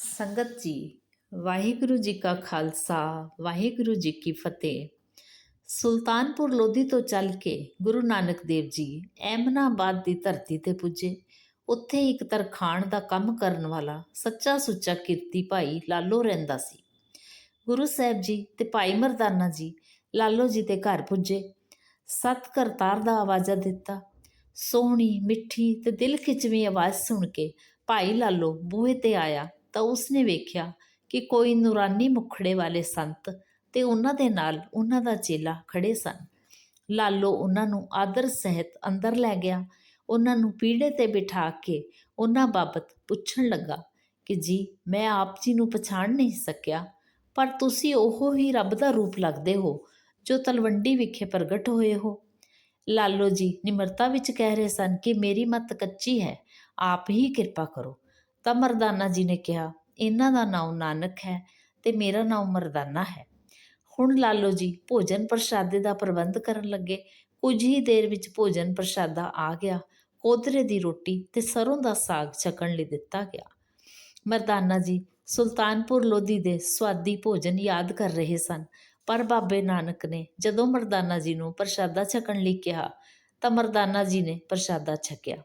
ਸੰਗਤ ਜੀ, ਵਾਹਿਗੁਰੂ ਜੀ ਕਾ ਖਾਲਸਾ, ਵਾਹਿਗੁਰੂ ਜੀ ਕੀ ਫਤਿਹ। ਸੁਲਤਾਨਪੁਰ ਲੋਧੀ ਤੋਂ ਚੱਲ ਕੇ ਗੁਰੂ ਨਾਨਕ ਦੇਵ ਜੀ ਐਮਨਾਬਾਦ ਦੀ ਧਰਤੀ ਤੇ ਪੁੱਜੇ। ਉੱਥੇ ਇੱਕ ਤਰਖਾਣ ਦਾ ਕੰਮ ਕਰਨ ਵਾਲਾ ਸੱਚਾ ਸੁੱਚਾ ਕੀਰਤੀ ਭਾਈ ਲਾਲੋ ਰਹਿੰਦਾ ਸੀ। ਗੁਰੂ ਸਾਹਿਬ ਜੀ ਤੇ ਭਾਈ ਮਰਦਾਨਾ ਜੀ ਲਾਲੋ ਜੀ ਦੇ ਘਰ ਪੁੱਜੇ। ਸਤ ਕਰਤਾਰ ਦਾ ਆਵਾਜ਼ਾ ਦਿੱਤਾ। ਸੋਹਣੀ, ਮਿੱਠੀ ਤੇ ਦਿਲ ਖਿੱਚਵੀਂ ਆਵਾਜ਼ ਸੁਣ ਕੇ ਭਾਈ ਲਾਲੋ ਬੂਹੇ ਤੇ ਆਇਆ। ਤਾਂ ਉਸਨੇ ਵੇਖਿਆ ਕਿ ਕੋਈ ਨੂਰਾਨੀ ਮੁਖੜੇ ਵਾਲੇ ਸੰਤ ਤੇ ਉਹਨਾਂ ਦੇ ਨਾਲ ਉਹਨਾਂ ਦਾ ਚੇਲਾ ਖੜੇ ਸਨ। ਲਾਲੋ ਉਹਨਾਂ ਨੂੰ ਆਦਰ ਸਹਿਤ ਅੰਦਰ ਲੈ ਗਿਆ। ਉਹਨਾਂ ਨੂੰ ਪੀੜੇ ਤੇ ਬਿਠਾ ਕੇ ਉਹਨਾਂ ਬਾਬਤ ਪੁੱਛਣ ਲੱਗਾ ਕਿ, ਜੀ, ਮੈਂ ਆਪ ਜੀ ਨੂੰ ਪਛਾਣ ਨਹੀਂ ਸਕਿਆ, ਪਰ ਤੁਸੀਂ ਉਹ ਹੀ ਰੱਬ ਦਾ ਰੂਪ ਲੱਗਦੇ ਹੋ ਜੋ ਤਲਵੰਡੀ ਵਿਖੇ ਪ੍ਰਗਟ ਹੋਏ ਹੋ? ਲਾਲੋ ਜੀ ਨਿਮਰਤਾ ਵਿੱਚ ਕਹਿ ਰਹੇ ਸਨ ਕਿ, ਮੇਰੀ ਮਤ ਕੱਚੀ ਹੈ। ਆਪ ਹੀ ਕਿਰਪਾ ਕਰੋ। ਤਾਂ ਮਰਦਾਨਾ ਜੀ ਨੇ ਕਿਹਾ, ਇਹਨਾਂ ਦਾ ਨਾਮ ਨਾਨਕ ਹੈ ਤੇ ਮੇਰਾ ਨਾਮ ਮਰਦਾਨਾ ਹੈ। ਹੁਣ ਲਾਲੋ ਜੀ ਭੋਜਨ ਪ੍ਰਸ਼ਾਦੇ ਦਾ ਪ੍ਰਬੰਧ ਕਰਨ ਲੱਗੇ। ਕੁਝ ਹੀ ਦੇਰ ਵਿੱਚ ਭੋਜਨ ਪ੍ਰਸ਼ਾਦਾ ਆ ਗਿਆ। ਕੋਦਰੇ ਦੀ ਰੋਟੀ ਤੇ ਸਰੋਂ ਦਾ ਸਾਗ ਛਕਣ ਲਈ ਦਿੱਤਾ ਗਿਆ। ਮਰਦਾਨਾ ਜੀ ਸੁਲਤਾਨਪੁਰ ਲੋਧੀ ਦੇ ਸਵਾਦੀ ਭੋਜਨ ਯਾਦ ਕਰ ਰਹੇ ਸਨ, ਪਰ ਬਾਬੇ ਨਾਨਕ ਨੇ ਜਦੋਂ ਮਰਦਾਨਾ ਜੀ ਨੂੰ ਪ੍ਰਸ਼ਾਦਾ ਛਕਣ ਲਈ ਕਿਹਾ, ਤਾਂ ਮਰਦਾਨਾ ਜੀ ਨੇ ਪ੍ਰਸ਼ਾਦਾ ਛਕਿਆ।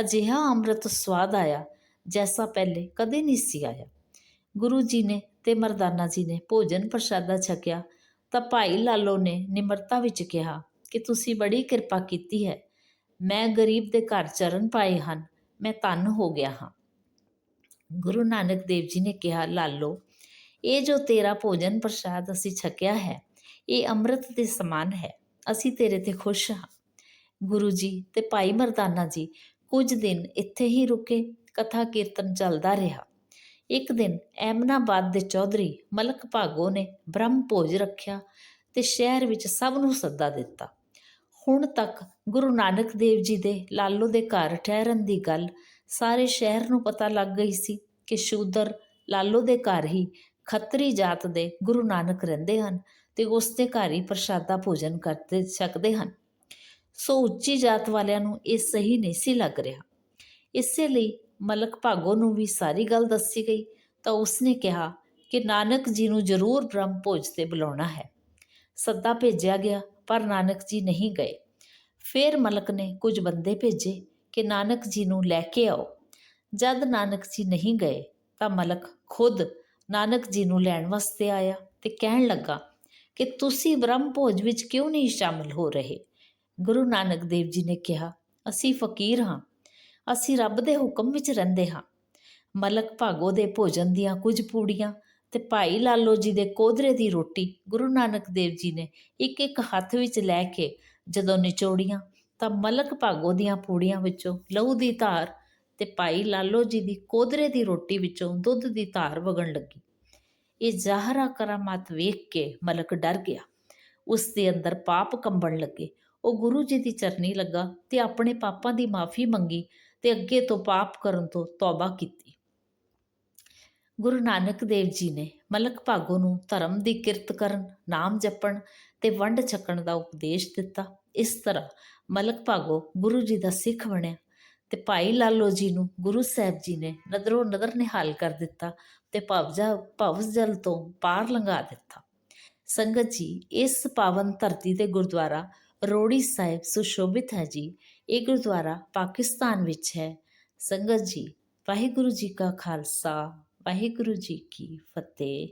ਅਜਿਹਾ ਅੰਮ੍ਰਿਤ ਸਵਾਦ ਆਇਆ ਜੈਸਾ ਪਹਿਲੇ ਕਦੇ ਨਹੀਂ ਸੀ ਆਇਆ। ਗੁਰੂ ਜੀ ਨੇ ਤੇ ਮਰਦਾਨਾ ਜੀ ਨੇ ਭੋਜਨ ਪ੍ਰਸ਼ਾਦਾ ਛਕਿਆ ਤਾਂ ਭਾਈ ਲਾਲੋ ਨੇ ਨਿਮਰਤਾ ਵਿੱਚ ਕਿਹਾ ਕਿ ਤੁਸੀਂ ਬੜੀ ਕਿਰਪਾ ਕੀਤੀ ਹੈ। ਮੈਂ ਗਰੀਬ ਦੇ ਘਰ ਚਰਨ ਪਾਏ ਹਨ, ਮੈਂ ਧੰਨ ਹੋ ਗਿਆ ਹਾਂ। ਗੁਰੂ ਨਾਨਕ ਦੇਵ ਜੀ ਨੇ ਕਿਹਾ, ਲਾਲੋ, ਇਹ ਜੋ ਤੇਰਾ ਭੋਜਨ ਪ੍ਰਸ਼ਾਦ ਅਸੀਂ ਛਕਿਆ ਹੈ, ਇਹ ਅੰਮ੍ਰਿਤ ਦੇ ਸਮਾਨ ਹੈ, ਅਸੀਂ ਤੇਰੇ ਤੇ ਖੁਸ਼ ਹਾਂ। ਗੁਰੂ ਜੀ ਤੇ ਭਾਈ ਮਰਦਾਨਾ ਜੀ ਕੁਝ ਦਿਨ ਇੱਥੇ ਹੀ ਰੁਕੇ ਕਥਾ ਕੀਰਤਨ ਚੱਲਦਾ ਰਿਹਾ। ਇੱਕ ਦਿਨ ਐਮਨਾਬਾਦ ਦੇ ਚੌਧਰੀ ਮਲਕ ਭਾਗੋ ਨੇ ਬ੍ਰਹਮ ਭੋਜ ਰੱਖਿਆ ਤੇ ਸ਼ਹਿਰ ਵਿੱਚ ਸਭ ਨੂੰ ਸੱਦਾ ਦਿੱਤਾ। ਹੁਣ ਤੱਕ ਗੁਰੂ ਨਾਨਕ ਦੇਵ ਜੀ ਦੇ ਲਾਲੋ ਦੇ ਘਰ ਠਹਿਰਨ ਦੀ ਗੱਲ ਸਾਰੇ ਸ਼ਹਿਰ ਨੂੰ ਪਤਾ ਲੱਗ ਗਈ ਸੀ ਕਿ ਸ਼ੂਦਰ ਲਾਲੋ ਦੇ ਘਰ ਹੀ ਖੱਤਰੀ ਜਾਤ ਦੇ ਗੁਰੂ ਨਾਨਕ ਰਹਿੰਦੇ ਹਨ ਤੇ ਉਸ ਦੇ ਘਰ ਹੀ ਪ੍ਰਸ਼ਾਦਾ ਭੋਜਨ ਕਰਦੇ ਸਕਦੇ ਹਨ। ਸੋ ਉੱਚੀ ਜਾਤ ਵਾਲਿਆਂ ਨੂੰ ਇਹ ਸਹੀ ਨਹੀਂ ਸੀ ਲੱਗ ਰਿਹਾ। ਇਸੇ ਲਈ ਮਲਕ ਭਾਗੋ ਨੂੰ ਵੀ ਸਾਰੀ ਗੱਲ ਦੱਸੀ ਗਈ, ਤਾਂ ਉਸਨੇ ਕਿਹਾ ਕਿ ਨਾਨਕ ਜੀ ਨੂੰ ਜ਼ਰੂਰ ਬ੍ਰਹਮ ਭੋਜ ਤੇ ਬੁਲਾਉਣਾ ਹੈ। ਸੱਦਾ ਭੇਜਿਆ ਗਿਆ, ਪਰ ਨਾਨਕ ਜੀ ਨਹੀਂ ਗਏ। ਫਿਰ ਮਲਕ ਨੇ ਕੁਝ ਬੰਦੇ ਭੇਜੇ ਕਿ ਨਾਨਕ ਜੀ ਨੂੰ ਲੈ ਕੇ ਆਓ। ਜਦ ਨਾਨਕ ਜੀ ਨਹੀਂ ਗਏ, ਤਾਂ ਮਲਕ ਖੁਦ ਨਾਨਕ ਜੀ ਨੂੰ ਲੈਣ ਵਾਸਤੇ ਆਇਆ ਤੇ ਕਹਿਣ ਲੱਗਾ ਕਿ ਤੁਸੀਂ ਬ੍ਰਹਮ ਭੋਜ ਵਿੱਚ ਕਿਉਂ ਨਹੀਂ ਸ਼ਾਮਲ ਹੋ ਰਹੇ? ਗੁਰੂ ਨਾਨਕ ਦੇਵ ਜੀ ਨੇ ਕਿਹਾ, ਅਸੀਂ ਫਕੀਰ ਹਾਂ। ਅਸੀਂ ਰੱਬ ਦੇ ਹੁਕਮ ਵਿੱਚ ਰਹਿੰਦੇ ਹਾਂ। ਮਲਕ ਭਾਗੋ ਦੇ ਭੋਜਨ ਦੀਆਂ ਕੁਝ ਪੂੜੀਆਂ ਤੇ ਭਾਈ ਲਾਲੋ ਜੀ ਦੇ ਕੋਦਰੇ ਦੀ ਰੋਟੀ ਗੁਰੂ ਨਾਨਕ ਦੇਵ ਜੀ ਨੇ ਇੱਕ ਇੱਕ ਹੱਥ ਵਿੱਚ ਲੈ ਕੇ ਜਦੋਂ ਨਿਚੋੜੀਆਂ ਤਾਂ ਮਲਕ ਭਾਗੋ ਦੀਆਂ ਪੂੜੀਆਂ ਵਿੱਚੋਂ ਲਹੂ ਦੀ ਧਾਰ ਤੇ ਭਾਈ ਲਾਲੋ ਜੀ ਦੀ ਕੋਦਰੇ ਦੀ ਰੋਟੀ ਵਿੱਚੋਂ ਦੁੱਧ ਦੀ ਧਾਰ ਵਗਣ ਲੱਗੀ। ਇਹ ਜ਼ਾਹਰਾ ਕਰਾਮਾਤ ਵੇਖ ਕੇ ਮਲਕ ਡਰ ਗਿਆ। ਉਸ ਦੇ ਅੰਦਰ ਪਾਪ ਕੰਬਣ ਲੱਗੇ। ਉਹ ਗੁਰੂ ਜੀ ਦੀ ਚਰਨੀ ਲੱਗਾ ਤੇ ਆਪਣੇ ਪਾਪਾਂ ਦੀ ਮਾਫੀ ਮੰਗੀ ਤੇ ਅੱਗੇ ਤੋਂ ਪਾਪ ਕਰਨ ਤੋਂ ਤੌਬਾ ਕੀਤੀ। ਗੁਰੂ ਨਾਨਕ ਦੇਵ ਜੀ ਨੇ ਮਲਕ ਭਾਗੋ ਨੂੰ ਧਰਮ ਦੀ ਕਿਰਤ ਕਰਨ, ਨਾਮ ਜਪਣ ਤੇ ਵੰਡ ਛਕਣ ਦਾ ਉਪਦੇਸ਼ ਦਿੱਤਾ। ਇਸ ਤਰ੍ਹਾਂ ਮਲਕ ਭਾਗੋ ਗੁਰੂ ਜੀ ਦਾ ਸਿੱਖ ਬਣਿਆ ਤੇ ਭਾਈ ਲਾਲੋ ਜੀ ਨੂੰ ਗੁਰੂ ਸਾਹਿਬ ਜੀ ਨੇ ਨਦਰੋਂ ਨਦਰ ਨਿਹਾਲ ਕਰ ਦਿੱਤਾ ਤੇ ਭਵਜਾ ਭਵਸ ਜਲ ਤੋਂ ਪਾਰ ਲੰਘਾ ਦਿੱਤਾ। ਸੰਗਤ ਜੀ, ਇਸ ਪਾਵਨ ਧਰਤੀ ਤੇ ਗੁਰਦੁਆਰਾ ਰੋੜੀ ਸਾਹਿਬ ਸੁਸ਼ੋਭਿਤ ਹੈ ਜੀ। ਇਹ ਗੁਰਦੁਆਰਾ ਪਾਕਿਸਤਾਨ ਵਿੱਚ ਹੈ। ਸੰਗਤ ਜੀ, ਵਾਹਿਗੁਰੂ ਜੀ ਕਾ ਖਾਲਸਾ, ਵਾਹਿਗੁਰੂ ਜੀ ਕੀ ਫਤਿਹ।